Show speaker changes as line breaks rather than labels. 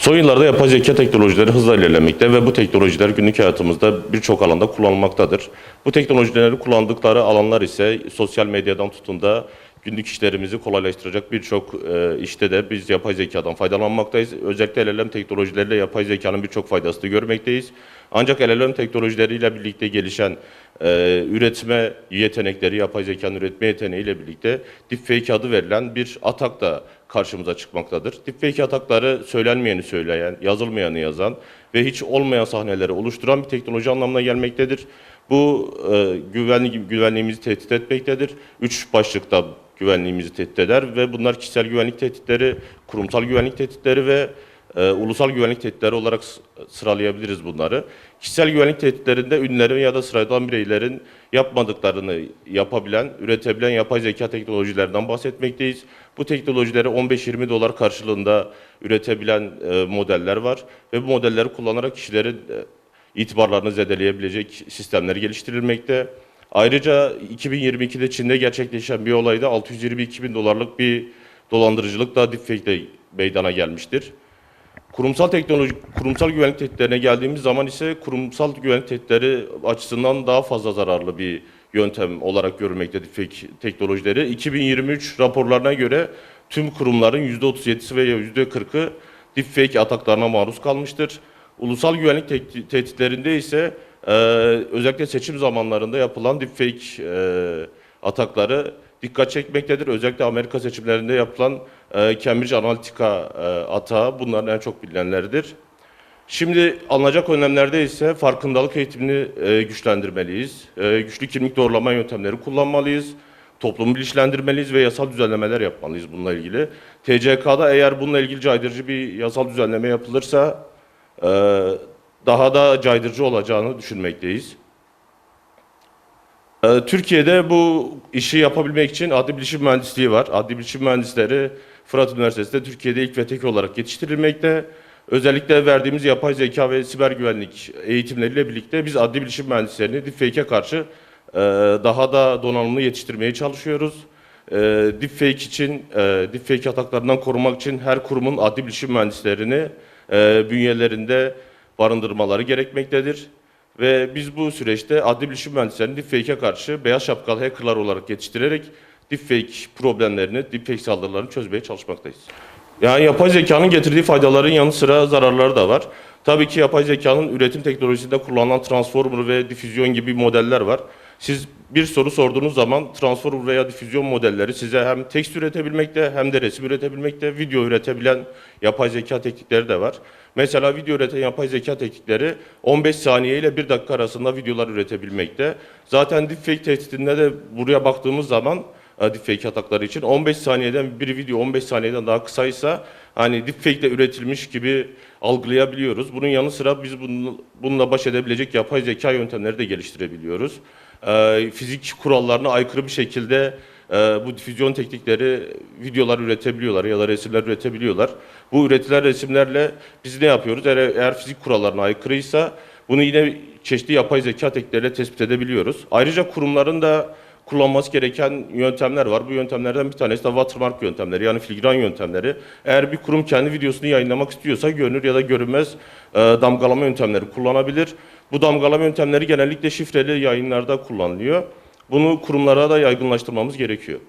Son yıllarda yapay zeka teknolojileri hızla ilerlemekte ve bu teknolojiler günlük hayatımızda birçok alanda kullanılmaktadır. Bu teknolojileri kullandıkları alanlar ise sosyal medyadan tutun da günlük işlerimizi kolaylaştıracak birçok e, işte de biz yapay zekadan faydalanmaktayız. Özellikle LLM teknolojileriyle yapay zekanın birçok faydasını görmekteyiz. Ancak LLM teknolojileriyle birlikte gelişen e, üretme yetenekleri, yapay zekanın üretme yeteneğiyle birlikte deepfake adı verilen bir atak da karşımıza çıkmaktadır. Deepfake atakları söylenmeyeni söyleyen, yazılmayanı yazan ve hiç olmayan sahneleri oluşturan bir teknoloji anlamına gelmektedir. Bu e, güvenlik, güvenliğimizi tehdit etmektedir. Üç başlıkta güvenliğimizi tehdit eder ve bunlar kişisel güvenlik tehditleri, kurumsal güvenlik tehditleri ve e, ulusal güvenlik tehditleri olarak sıralayabiliriz bunları. Kişisel güvenlik tehditlerinde ünlülerin ya da sıradan bireylerin yapmadıklarını yapabilen, üretebilen yapay zeka teknolojilerinden bahsetmekteyiz. Bu teknolojileri 15-20 dolar karşılığında üretebilen e, modeller var ve bu modelleri kullanarak kişilerin e, itibarlarını zedeleyebilecek sistemler geliştirilmekte. Ayrıca 2022'de Çin'de gerçekleşen bir olayda 622 bin dolarlık bir dolandırıcılık da deepfake meydana gelmiştir. Kurumsal teknoloji, kurumsal güvenlik tehditlerine geldiğimiz zaman ise kurumsal güvenlik tehditleri açısından daha fazla zararlı bir yöntem olarak görülmekte deepfake teknolojileri. 2023 raporlarına göre tüm kurumların %37'si veya %40'ı deepfake ataklarına maruz kalmıştır. Ulusal güvenlik tehdit- tehditlerinde ise e, özellikle seçim zamanlarında yapılan deepfake e, atakları dikkat çekmektedir. Özellikle Amerika seçimlerinde yapılan e, Cambridge Analytica e, atağı bunların en çok bilinenleridir. Şimdi alınacak önlemlerde ise farkındalık eğitimini e, güçlendirmeliyiz. E, güçlü kimlik doğrulama yöntemleri kullanmalıyız. Toplumu bilinçlendirmeliyiz ve yasal düzenlemeler yapmalıyız bununla ilgili. TCK'da eğer bununla ilgili caydırıcı bir yasal düzenleme yapılırsa e, daha da caydırıcı olacağını düşünmekteyiz. Ee, Türkiye'de bu işi yapabilmek için adli bilişim mühendisliği var. Adli bilişim mühendisleri Fırat Üniversitesi'nde Türkiye'de ilk ve tek olarak yetiştirilmekte. Özellikle verdiğimiz yapay zeka ve siber güvenlik eğitimleriyle birlikte biz adli bilişim mühendislerini deepfake'e karşı e, daha da donanımlı yetiştirmeye çalışıyoruz. E, deepfake için, e, deepfake ataklarından korumak için her kurumun adli bilişim mühendislerini e, bünyelerinde barındırmaları gerekmektedir. Ve biz bu süreçte adli bilişim mühendislerini deepfake'e karşı beyaz şapkalı hackerlar olarak yetiştirerek deepfake problemlerini, deepfake saldırılarını çözmeye çalışmaktayız. Yani yapay zekanın getirdiği faydaların yanı sıra zararları da var. Tabii ki yapay zekanın üretim teknolojisinde kullanılan transformer ve difüzyon gibi modeller var. Siz bir soru sorduğunuz zaman transformer veya difüzyon modelleri size hem tekst üretebilmekte hem de resim üretebilmekte, video üretebilen yapay zeka teknikleri de var. Mesela video üreten yapay zeka teknikleri 15 saniye ile 1 dakika arasında videolar üretebilmekte. Zaten deepfake tehditinde de buraya baktığımız zaman e, deepfake atakları için 15 saniyeden bir video 15 saniyeden daha kısaysa hani deepfake ile üretilmiş gibi algılayabiliyoruz. Bunun yanı sıra biz bunun- bununla baş edebilecek yapay zeka yöntemleri de geliştirebiliyoruz. E, fizik kurallarına aykırı bir şekilde e, bu difüzyon teknikleri videolar üretebiliyorlar ya da resimler üretebiliyorlar. Bu üretilen resimlerle biz ne yapıyoruz? Eğer fizik kurallarına aykırıysa bunu yine çeşitli yapay zeka teknikleriyle tespit edebiliyoruz. Ayrıca kurumların da kullanması gereken yöntemler var. Bu yöntemlerden bir tanesi de watermark yöntemleri yani filigran yöntemleri. Eğer bir kurum kendi videosunu yayınlamak istiyorsa görünür ya da görünmez e, damgalama yöntemleri kullanabilir. Bu damgalama yöntemleri genellikle şifreli yayınlarda kullanılıyor. Bunu kurumlara da yaygınlaştırmamız gerekiyor.